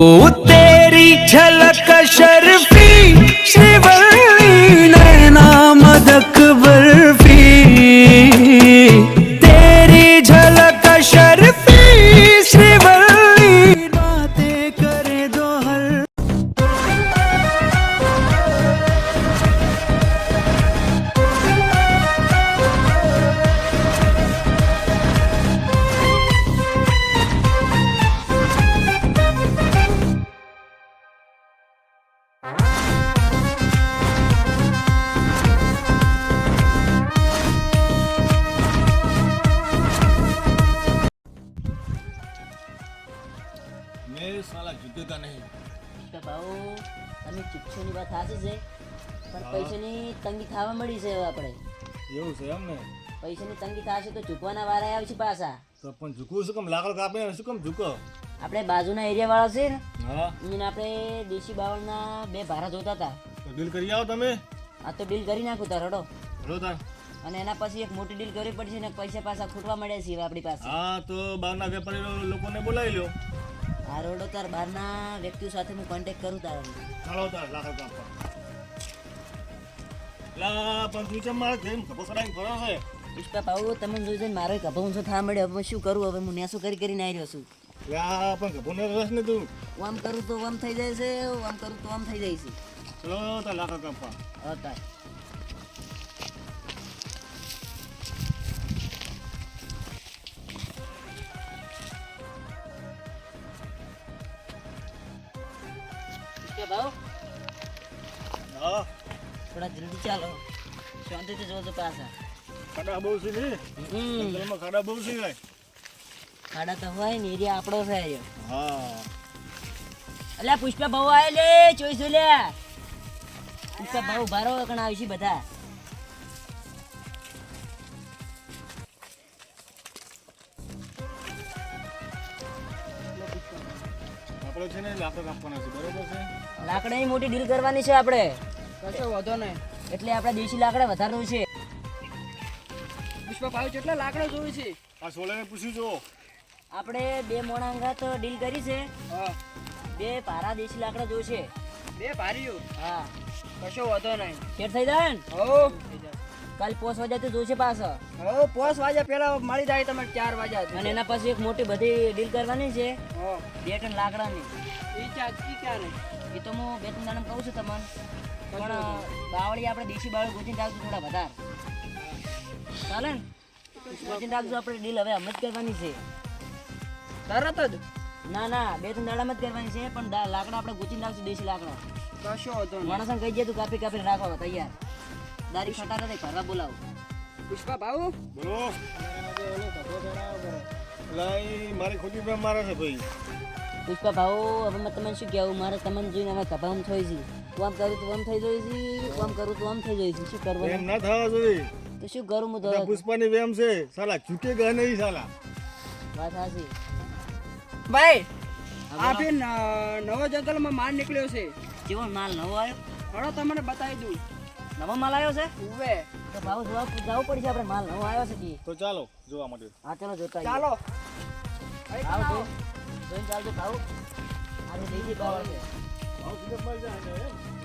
ओ तेरी झलक शर्फी श्रीवल्ली नैना मदक बर्फी થવા મળી છે આપણે. એવું છે એમ ને? પૈસાની તંગી થશે તો ચૂકવાના વારા આવશે પાછા. તો પણ ઝૂકવું શું કેમ? લાકડ કાપે શું કેમ ઝૂકો? આપણે બાજુના એરિયા વાળા છે ને હા. આપણે દેશી બાવળના બે ભારા જોતા હતા. તો ડીલ કરી આવો તમે? આ તો ડીલ કરી નાખું તાર હડો. હલો તાર. અને એના પછી એક મોટી ડીલ કરવી પડશે ને પૈસા પાછા ખૂટવા મળ્યા છે આપણી પાસે. હા તો બહારના વેપારી લોકોને બોલાવી લો આ રોડો તાર બહારના વ્યક્તિઓ સાથે હું કોન્ટેક્ટ કરું તાર. ચાલો તાર લાકડ કાપવા. લા પણ તું ચમ મારે જેમ કપો સડાઈ ફરો છે? પુષ્પા ભાઉ તમે જોઈ જઈને મારો કભો ઊંચો થવા મળ્યો. હવે શું કરું? હવે હું નેસો કરી કરીને આવી રહ્યો છું. લા પણ કપો ને રસ ને તું. આમ કરું તો આમ થઈ જાય છે આમ કરું તો આમ થઈ જાય છે. ચલો તો લાકડ કપા હતા પાછા ખાડા બહુ છે ને? જંગલમાં ખાડા બહુ છે ભાઈ ખાડા તો હોય ને એરિયા આપણો છે હા. અલ્યા પુષ્પા બહુ આવે લે ચોઈસ લે? પુષ્પા બહુ ભારો કણ આવી છે બધા. આપણે છે ને લાકડ કાપવાના છે બરોબર છે? લાકડાની મોટી ડીલ કરવાની છે આપણે. કશો વધો નહીં. એટલે આપણે દેશી લાકડા વધારવું છે. પુષ્પા ભાઈ કેટલા લાકડા જોઈ છે? આ સોલાને પૂછ્યું જો આપણે બે મોણા અંગાત ડીલ કરી છે. હા. બે પારા દેશી લાકડા જોશે બે ભારીઓ હા. કશો વધો નહીં. શેર થઈ જાય ને? હો. કાલ પોસ વાગ્યા તો જોશે પાછો. હો પોસ વાગ્યા પેલા મળી જાય તમે ચાર વાગ્યા અને એના પછી એક મોટી બધી ડીલ કરવાની છે. હો. બે ટન લાકડાની. ઈ ચા ઈ ક્યાં નહીં? એ તો હું બે ત્રણ દાડા કહું છું તમને. પણ બાવળી આપણે દેશી બાવળી ગોતી રાખજો થોડા વધારે. ચાલે? ને રાખજો આપણે ડીલ હવે અમે જ કરવાની છે. તરત જ? ના ના બે ત્રણ દાડામાં જ કરવાની છે પણ લાકડા આપણે ગોચીને રાખશું દેશી લાકડા. કશો હતો માણસને કહી દે તું કાપી કાપીને રાખો તૈયાર. દારી ફટા નથી ઘરવા બોલાવો. પુષ્પા ભાવ બોલો. લઈ મારી ખોટી પ્રેમ મારે છે ભાઈ. પુષ્પા ભાવ હવે મેં તમને શું કહેવું? મારે તમને જોઈને હવે કભામ થઈ છે તું આમ કરું તું આમ થઈ જોઈ છે તું આમ કરું તું આમ થઈ જોઈ છે શું એમ ના થવા જોઈએ. તો શું કરું હું તો? પુષ્પાની વેમ છે. સાલા ઝૂકેગા નહીં સાલા. વાત સાચી. ભાઈ આ ફેર નવો જંગલમાં માલ નીકળ્યો છે. કેવો માલ નવો આવ્યો? હળો તમને બતાવી દઉં. નવો માલ આવ્યો છે? ઉવે. તો ભાવ જોવા જવું પડશે આપણે માલ નવો આવ્યો છે કે? તો ચાલો જોવા માટે હા ચાલો જોતા ચાલો. આવો જોઈ- જોઈને ચાલજો ભાવ. આજે દેશી ભાવ. છે ભાવ સીધા મળી જાય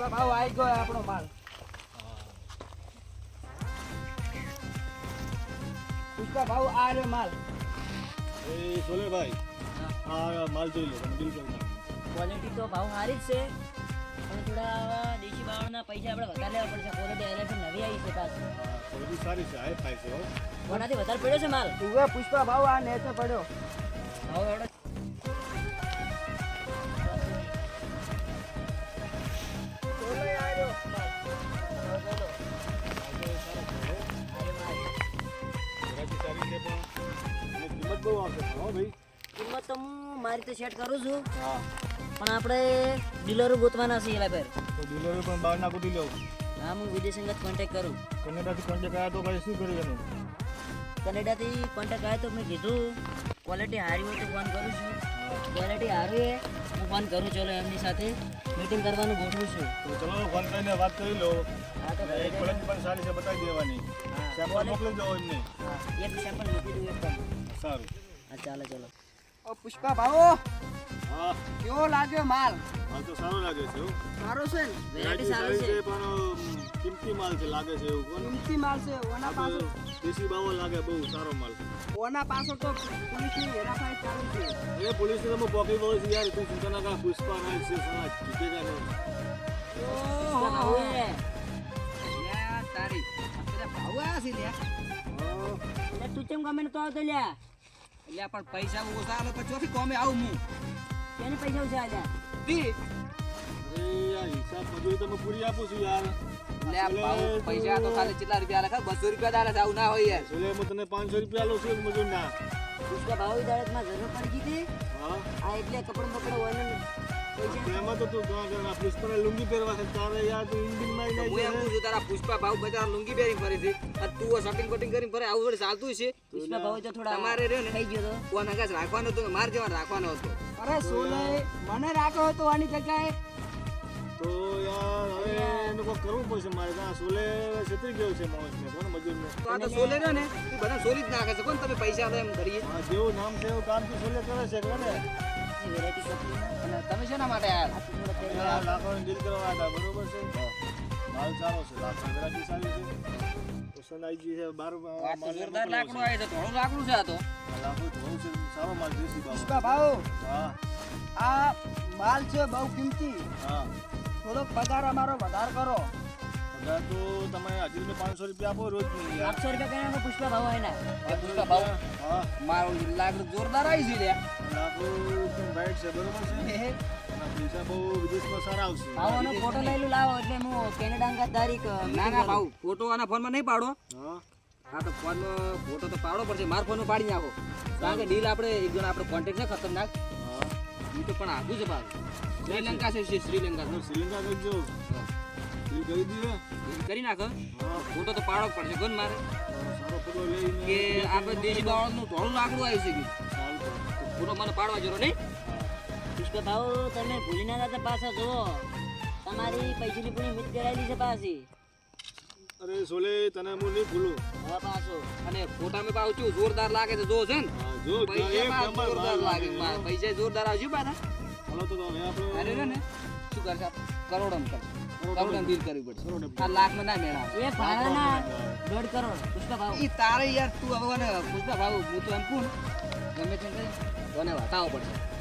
ભાવ આવી ગયો આપણો માલ પુષ્પા ભાવ આ રહ્યો માલ એ સોલે ભાઈ આ માલ જોઈ લો નાખો. ક્વોલિટી તો ભાવ સારી જ છે થોડા દેશી બાવળના પૈસા આપણે વધારે લેવા પડશે. ક્વોલિટી એનાથી નવી આવી છે પાછી. હા, સારી છે હાઈ ફાઈ છે કોનાથી વધારે પડ્યો છે માલ? ઉવે પુષ્પા ભાવ આ નેચે પડ્યો. ભાવ એવડો ગરાકી સારી છે પણ. અને કિંમત બહુ આવશે. હો ભાઈ. કિંમત તો હું મારી રીતે સેટ કરું છું. હા. પણ આપણે ડીલરો ગોતવાના છીએ એલા પર. તો ડીલરો પણ બહારના ગોતી લેવું હા હું વિદેશ અંગત કોન્ટેક કરું. કનેડાથી કોન્ટેક્ટ આવ્યા તો ભાઈ શું કર્યું એનું? કનેડાથી કોન્ટેક આવ્યો તો મેં કીધું ક્વોલિટી સારી હોય તો ફોન કરું છું. ક્વોલિટી સારી હોય હું ફોન કરું ચલો એમની સાથે મીટિંગ કરવાનું ગોઠવું છું. તો ચલો ફોન કરીને વાત કરી લો. હા તો એક ક્વોલિટી પણ સારી છે બતાવી દેવાની. સેમ્પલ મોકલી દો એમને. એક સેમ્પલ મોકલી દઉં એક સારું. હા ચાલો ચલો. ઓ પુષ્પા ભાવો. કેવો લાગ્યો માલ? માલ તો સારો લાગે છે સારો છે ને? વેરાયટી સારી છે. પણ કિંમતી માલ છે લાગે છે એવું કિંમતી માલ છે ઓના પાસે દેશી બાવો લાગે બહુ સારો માલ ઓના પાસે તો પોલીસની હેરાફેરી ચાલુ છે. એ પોલીસ ને તમે પોકી બોલ છે યાર તું ચિંતા ના કર પુષ્પા રાય છે સાલા જીતેગા નહીં? ઓહો. એ. લ્યા તારી. આ ભાવ આયા છે લ્યા. તું કેમ ગમે તો આવતો લ્યા? લ્યા પણ પૈસા ઓછા આવે પછી ચોથી કોમે આવું હું? કેને પૈસા અરે યાર હિસાબ તો પૂરી આપું છું યાર. ભાવ પૈસા તો ખાલી કેટલા રૂપિયા આલે બસો રૂપિયા દાલે આવું ના હોય યાર. છેલ્લે હું તને પાંચસો રૂપિયા લઉં છું મજૂર ના. પુષ્પા ભાવ દાડતમાં જરૂર પડી ગઈ હતી. હા. આ એટલે કપડો બકડો હોય ને એમાં તો તું પુષ્પાને લુંગી પહેરવા છે. તારે યાર તું ઇન્ડિયનમાં હું એમ છું તારા પુષ્પા ભાવ બજાર લુંગી પહેરી ફરે છે. તું શોપિંગ કોટિંગ કરીને ફરે આવું ચાલતું છે. પુષ્પા ભાવ તો થોડા તમારે રહ્યો ને થઈ ગયો તો. કોણ રાખવાનો હતો માર જેવા રાખવાનો હતો. અરે સોલે મને રાખો હતો આની જગ્યાએ. તો યાર હવે એનું કોઈ કરવું પડશે મારે. ત્યાં સોલે છેતરી ગયો છે માણસને કોણ મજૂરને? તો આ તો સોલે ને તું બધા સોલી જ નાખે છે. કોણ તમે પૈસા લો એમ કરીએ? હા જેવું નામ છે એવું કામથી સોલે કરે છે કોને? તમે શેના માટે આયા? આ તો થોડો પહેરી આ લાખોની ડીલ કરવા હતા બરોબર છે? માલ ચાલો છે લાખો વેરાયટી સારી છે. પસંદ આવી છે બાર જોરદાર લાકડું આવે છે થોડું લાકડું છે આ તો. લાકડું છે સારો માલ દેશી બાબા. પુષ્પા ભાવ હા. આ માલ છે બહુ કિંમતી. હા. થોડોક પગાર અમારો વધાર કરો. પગાર તો તમે હજી મેં પાંચસો રૂપિયા આપો રોજ આઠસો રૂપિયા કઈ પુષ્પા ભાવ હોય ને પુષ્પા ભાવ હા. મારું લાકડું જોરદાર આવી છે લ્યા. લાખો એકદમ રાઈટ છે બરોબર છે. પૈસા બહુ વિદેશમાં સારા આવશે ભાવનો ફોટો લઈ લાવો એટલે હું કેનેડા અંગત તારીખ ના ના ભાવ ફોટો આના ફોનમાં નહીં પાડો. હા. તો ફોનમાં ફોટો તો પાડવો પડશે મારા ફોનમાં પાડી નાખો. કારણ કે ડીલ આપણે એક જણ આપણે કોન્ટેક્ટ છે ખતરનાક. એ તો પણ આગું છે પાછું શ્રીલંકા છે શ્રીલંકા. શ્રીલંકા કરજો ડીલ કરી દીધે કરી નાખો. ફોટો તો પાડવો પડશે કોણ મારે. કે આપણે દેશી બાવળનું થોડું લાકડું આવી છે ફોટો મને પાડવા જરૂર નહીં. પુષ્પા ભાવ તમે ભૂલી ના જતા પાછા જુઓ. તમારી પૈસાની પૂરી મિત કરાયેલી છે પાછી. અરે સોલે તને હું નહીં ભૂલું. હા પાછો. અને ફોટામાં પાછું જોરદાર લાગે છે જો છે ને. જો પૈસા એક નંબર જોરદાર લાગે પૈસા જોરદાર આવજો પાછા. હાલો તો હવે અરે આપણે રે ને. શું કરશે કરોડમ કરશે કરોડમ કરોડમ ડીલ કરવી પડશે. આ લાખમાં ના મેળા. એ ભાડાના દોઢ કરોડ. પુષ્પા ભાવ ઈ તારે યાર તું હવે પુષ્પા ભાવ હું તો એમ કહું ગમે તેમ કરી. તને વાતાવો પડશે?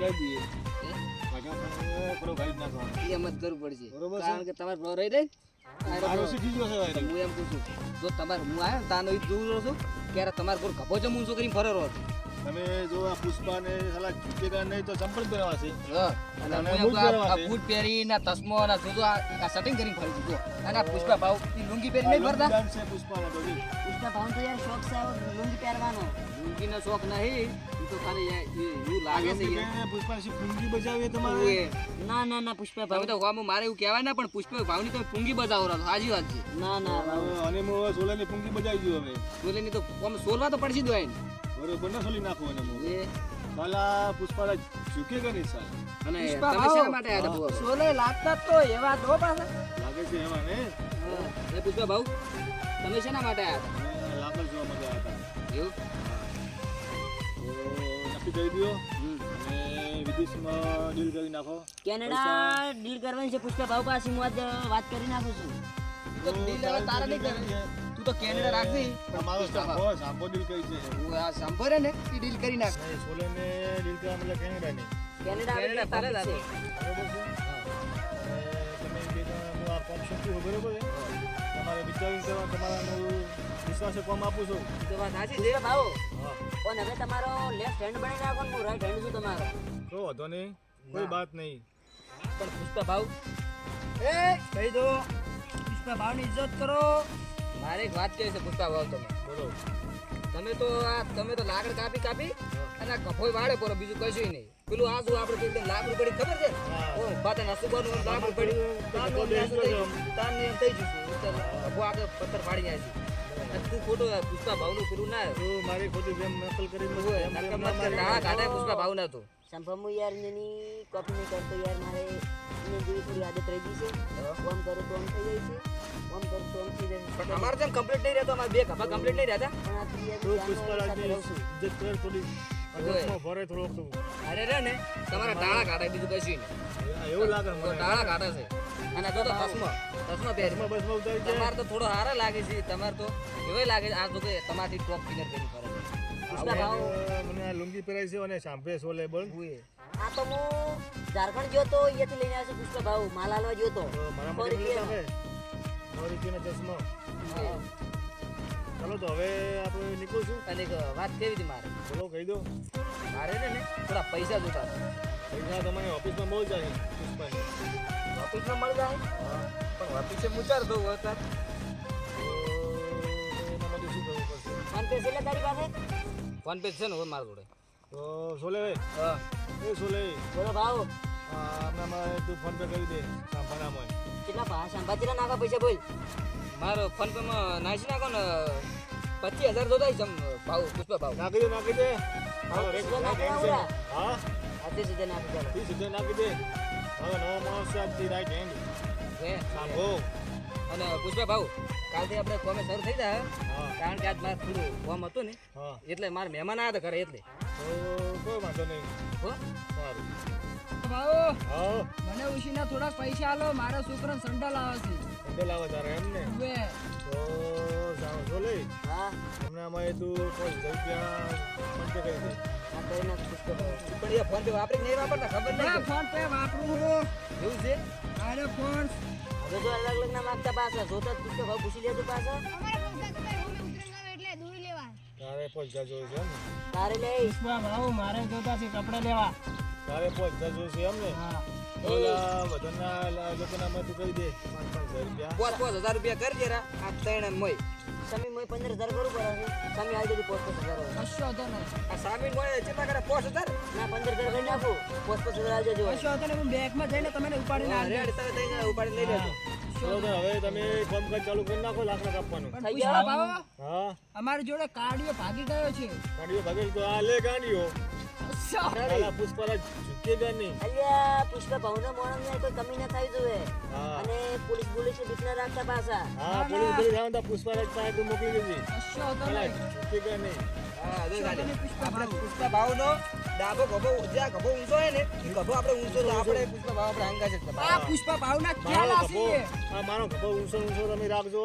તો દઈએ ભાગા પણ થોડો ગાઈડ એમ જ કરવું પડશે. બરોબર કારણ કે તમારે બ્રો રહી હું એમ કહું છું જો તમારે હું આવ્યો તાનો ઈ જોઉં છું ક્યારે તમારે કોઈ કપો જમું છું કરીને ફરે રહો છો તમે જો આ પુષ્પા ને સાલા ઝૂકેગા નહીં તો ચંપલ પહેરવા છે. અને હું આ-. બૂટ આ તસમો આ સેટિંગ કરીને ફરી જો અને આ પુષ્પા ભાવ ઈ લુંગી પહેરી નહીં ફરતા? પુષ્પા ને પુષ્પા ભાવ તો યાર શોખ છે લુંગી પહેરવાનો. લુંગીનો શોખ નહીં. તો ખાલી યાર ઈ- એવું લાગે છે યાર. પુષ્પા શી તમારે? ના ના ના પુષ્પા ભાવ. તો હોવામાં મારે એવું કહેવાય ના પણ પુષ્પા ભાવની તમે પૂંગી બજાવો રહો વાત છે. ના ના અને હું હવે સોલાની પૂંજી બજાવી દઉં હવે. તો આમ સોલવા તો પડશે ને. બરોબર ના સોલી નાખું અને હું. સાલા પુષ્પા ઝૂકેગા નહીં સાલા? અને પુષ્પા તમે ભાવ. શેના માટે આયા હતા સોલે લાગતા તો એવા દો પાછા. લાગે છે એમાં ને? એ પુષ્પા ભાવ તમે શેના માટે આયા જોવા હતા. એવું? કરી દો. અને વિદેશમાં ડીલ કરી નાખો. કેનેડા ડીલ કરવાની છે પુષ્પા ભાવ પાસે હું આજ વાત કરી નાખું છું. તો ડીલ હવે તારે નહીં કરવી. તું તો કેનેડા રાખજે તમારો સાંભો સાંભો ડીલ કરી છે. હું આ સાંભળે ને એ ડીલ કરી નાખ. નહીં, સોલેને ડીલ કરવા મતલબ કેનેડા નહીં. કેનેડા કેનેડા તારે જ બરોબર છે? તમે કે જણાનું આ કોમ શીખ્યું બરોબર છે? તમારે વિચારી કરવા તમારાનું વિશ્વાસે કોમ આપું છું. તો વાત સાચી છે પુષ્પા ભાવ પણ હવે તમારો લેફ્ટ હેન્ડ બની નાખો ને હું રાઈટ હેન્ડ છું તમારો. તો વાંધો નહીં. કોઈ વાત નહીં. પણ પુષ્પા ભાવ. એ કહી દો. પુષ્પા ભાવની ઇજ્જત કરો. મારે એક વાત કહે છે પુષ્પા ભાવ તમે. બોલો. તમે તો આ તમે તો લાકડ કાપી કાપી અને આ કફોય વાળે પરો બીજું કશું નહીં. પેલું આપણે ખબર છે? નસુબાનું થઈ ગયું. છે. કફો આગળ પથ્થર ફાડી જાય છે. તું ખોટું પુષ્પા ભાવનું પેલું ના તું મારી ખોટી વેમ નકલ કરી હોય. નકર મત કર, તાળા કાઢાય પુષ્પા ભાવ ના તું. સંભવમાં યાર એની કોપી નહીં કરતો યાર મારે એને જેવી થોડી આદત રહી ગઈ છે. ઓમ કરું તો ઓમ થઈ જાય છે. ઓમ કરું તો ઓમ થઈ જાય પણ અમારે જેમ કમ્પ્લીટ નહીં રહેતો અમારે બે કપા કમ્પ્લીટ નહીં રહેતા? પણ આ તું. ઇજ્જત કર થોડી. ભરે અરે રે ને તમારા ટાળા કાઢાય બીજું કશું નહીં. એવું લાગે ટાળા કાઢે છે. અને તો પહેરી. ઉતારી તમારે તો થોડો હારા લાગે છે તમારે તો એવો લાગે છે આ તો તમારી ટોપ કરી ભાવ. મને લુંગી પહેરાય છે અને સાંભળે સોલે આ તો હું ઝારખંડ ગયો તો અહીંયાથી લઈને આવ્યો છું પુષ્પા ભાવ. માલ હાલવા ગયો તો. મારા માટે ચશ્મો. ચાલો તો હવે આપણે નીકળશું અને વાત કેવી હતી મારે? બોલો કહી દો. મારે ને થોડા પૈસા જોતા પૈસા તમારી ઓફિસમાં બહુ જાય ઓફિસમાં મળી જાય? પણ ઓફિસે મુચાર દઉં હતા ફોન પે છે તારી પાસે? ફોન પે છે ને હવે મારા જોડે. તો સોલે હા. એ સોલે. બોલો ભાવ. આમાં તું ફોન પે કરી દે. સાંભાનામાં કેટલા શાંભા કેટલા નાખા પૈસા બોલ. મારો ફોન પે માં નાખી નાખો ને પચીસ હજાર જોતા છે ભાવ પુષ્પા ભાવ નાખી દે નાખી દે. હા હા, રેક કેટલા રાઈટ નાખ્યા હેન્ડ છે. હા. આથી સીધા નાખી ચાલો ત્રીસ હજાર નાખી દે. હવે નવો માણસ આજથી રાઈટ હેન્ડ સાંભો અને પુષ્પા ભાવ કાલથી આપણે કોમે શરૂ થઈ જાય હા. કારણ કે આજ મારે થોડું કોમ હતું ને એટલે મારે મહેમાન આવ્યા હતા ઘરે એટલે. કોઈ વાંધો નહીં. હો? સારું. ભાવ હા. મને ઉશીના થોડાક પૈસા આલો મારા છોકરાને સંડાલ આવે છે પેન્ડલ આવે તારે એમ ને? હવે તો સારું લઈ હા. તમને આમાં તું કોઈ રૂપિયા ફોન કરી દે પણ એ ફોન પે વાપરી નહીં વાપરતા ખબર. ના નહીં ફોન પે વાપરું. હું એવું છે? અરે ફોન. હવે તો અલગ અલગ ના માગતા પાછા. જોતા જ તો ભાવ પૂછી લેજો પાછા. તારે પૈસા હજાર છે તારે લઈ પુષ્પા ભાવ મારે જોતા છે કપડા લેવા. તારે પાંચ જોયું છે એમ ને હા. ઓલા બધાના લોકોના માં કરી દે. પાંચ પાંચ રૂપિયા પાંચ પાંચ હજાર રૂપિયા કરી દેરા આ ત્રણ મય. સમી મોય પંદર હજાર કરું પડે સમી આવી જતી પોસ્ટ પોસ્ટ હજાર કશો હતો નહીં. આ સામીન મોય કેટલા કરે પાંચ હજાર? ના પંદર હજાર કરી નાખું. પોસ્ટ પોસ્ટ હજાર આવી જજો કશો હતો નહીં હું બેગમાં જઈને તમે ઉપાડીને રેડ તારે તઈ જાય ઉપાડી લઈ લેજો. હવે તમે કામકાજ ચાલુ કરી નાખો લાકડા કાપવાનું. થઈ ગયા? હા અમારી જોડે કાડીઓ ભાગી ગયો છે. કાર્ડિયો ભાગી તો આ લે ગાડીઓ. કશો. તારા પુષ્પરાજ ઝૂકેગા નહીં. અલ્યા પુષ્પા ભાવના મોણસ ને કોઈ કમી ના થાય જોવે. અને પોલીસ પોલીસ બીક ના રાખતા પાછા. હા પોલીસ પોલીસ આવે તો પુષ્પરાજ પાસે મોકલી દેજે. કશો હતો પેલા નહીં. હા જો ગાડી. આપણે ભાવ. ભાવનો ડાબો ગભો જ્યાં ગભો ઊંચો હોય ને એ ગભો આપણે ઊંચો તો આપણે પુષ્પા ભાવ આપણે હંગા છે આ પુષ્પા ભાવના ખ્યાલ મારો આ મારો ગભો ઊંચો ઊંચો તમે રાખજો.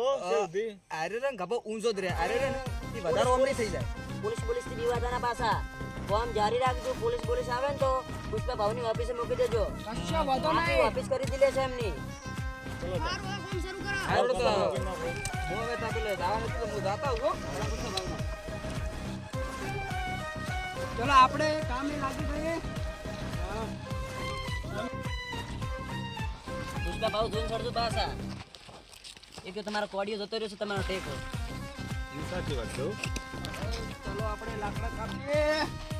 રે ગભો ઊંચો જ રહે આરે રે ને એ વધારે ઓમરી થઈ જાય. પોલીસ પોલીસથી ના પાછા. ફોર્મ જારી રાખજો પોલીસ પોલીસ આવે ને તો પુષ્પા ભાવની ઓફિસે મૂકી દેજો. કશો વાંધો નહીં. ઓફિસ કરી દીલે છે એમની. ચલો તો. કામ કરી. નાખો. હું તા પેલે તો જાતા. ચલો આપણે કામે લાગી જઈએ. પુષ્પા ભાવ જોઈને છોડજો પાછા. એક તો તમારો કોડિયો જતો રહ્યો છે તમારો ટેકો. સાચી વાત છે ચલો આપણે લાકડા કાપીએ.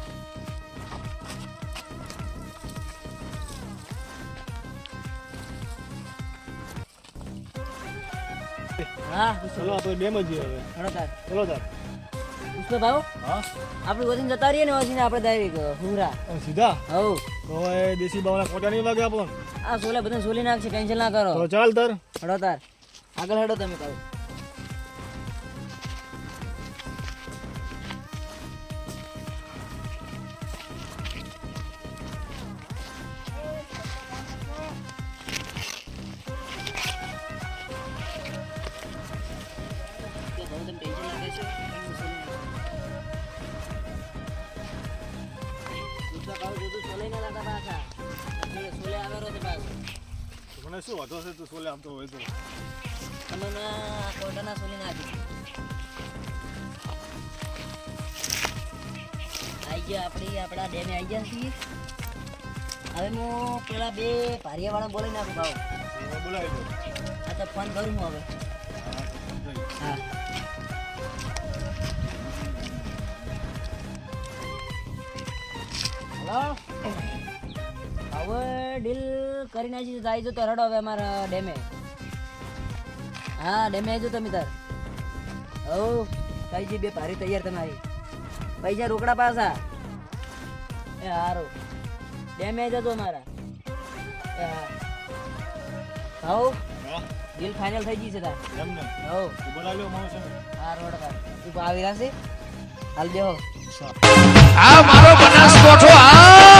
હા ચલો આપણે બેમ જ હવે. હડો તાર. ચલો તાર. પુષ્પા હા આપણે વજન જતા રહીએ ને વજન આપણે ડાયરેક્ટ હુરા સીધા? હવ તો દેશી બાવના કોટા નહીં વાગે આપણને? આ સોલે બધા સોલી નાખશે ટેન્શન ના કરો. તો ચાલ તાર. હડો તાર. આગળ હડો તમે કહો મને શું વાંધો છે તું સોલે આવતો હોય તો. તમને કોર્ટના સોલીને નાખી આવી ગયા આપણી આપણા ડેમે આવી ગયા છીએ. હવે હું પેલા બે ભારિયાવાળા બોલાવી નાખું ભાવ. બોલાવી દો. હા તો ફોન કરું હું હવે. હા. હલો હવે ડીલ કરી નાખી જાય જો તો રડો હવે અમારા ડેમે. હા ડેમે આવી જતો તમે તાર. હો કઈ જે બે ભારી તૈયાર તમારી. પૈસા રોકડા પાછા. એ હારો. ડેમે જજો મારા એ હા. ડીલ ફાઇનલ થઈ ગઈ છે તાર. એમને હો તું બોલાવ્યો એમ હા રોડ પર. તું આવી રહેશે હાલ જો આ મારો બનાસકોઠો આ.